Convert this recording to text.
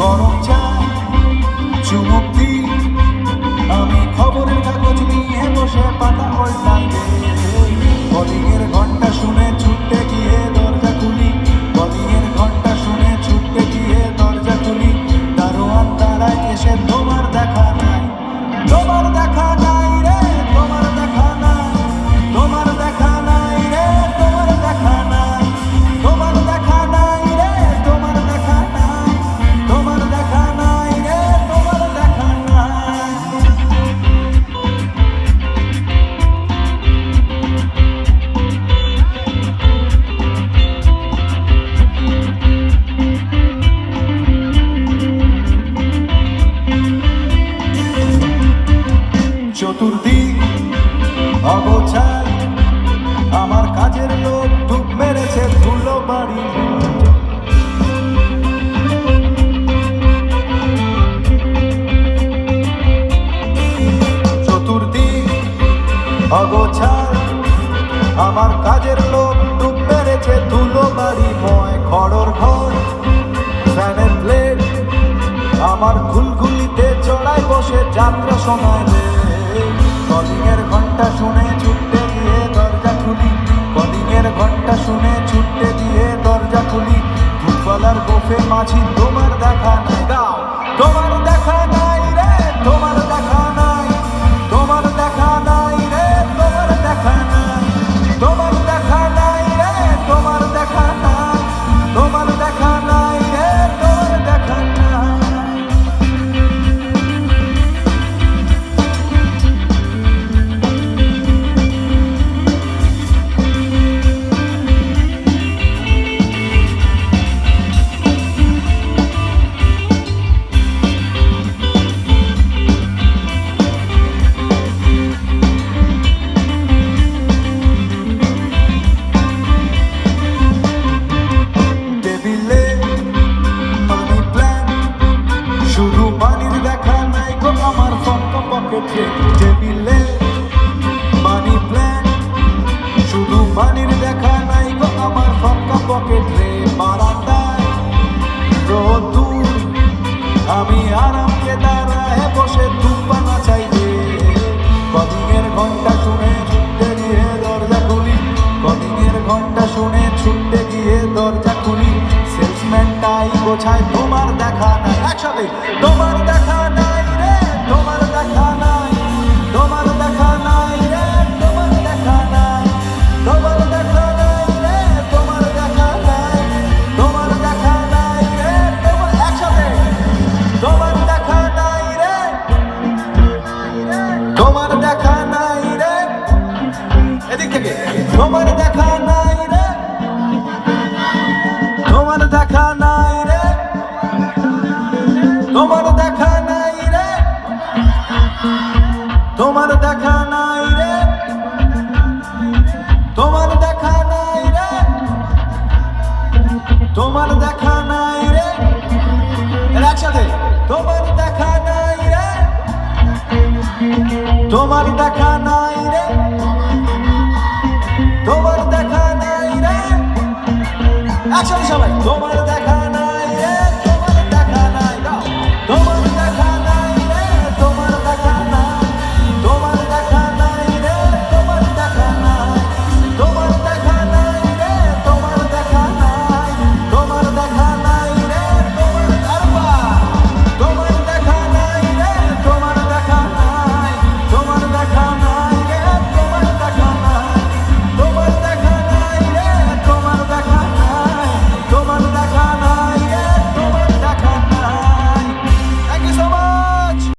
গরম চা চুমুক দি আমি খবরের কাগজ নিয়ে বসে পাতা পাল্টাই কলিংয়ের চতুর্দি অগোছাল আমার কাজের লোক ডুব মেরেছে ধুলো বাড়ি। চতুর্দি অগোছাল আমার কাজের লোক ডুব মেরেছে ধুলো বাড়ি। ময় খড়র ঘর, ফ্যানের প্লেট, আমার ঘুলঘুলিতে চড়ায় বসে যাত্রা শোনায় 但从没 ঘণ্টা শুনে ছুটতে দরজা খুলি ঘণ্টা শুনে ছুটতে দরজা খুলি। তোমার দেখা না একসাথে, তোমার দেখা তোমার দেখা নাই রে। তোমার দেখা নাই রে। তোমার দেখা নাই রে। তোমার দেখা নাই রে। একসাথে। তোমার দেখা নাই রে। তোমার দেখা নাই রে। তোমার দেখা নাই রে। একসাথে সবাই। তোমার দেখা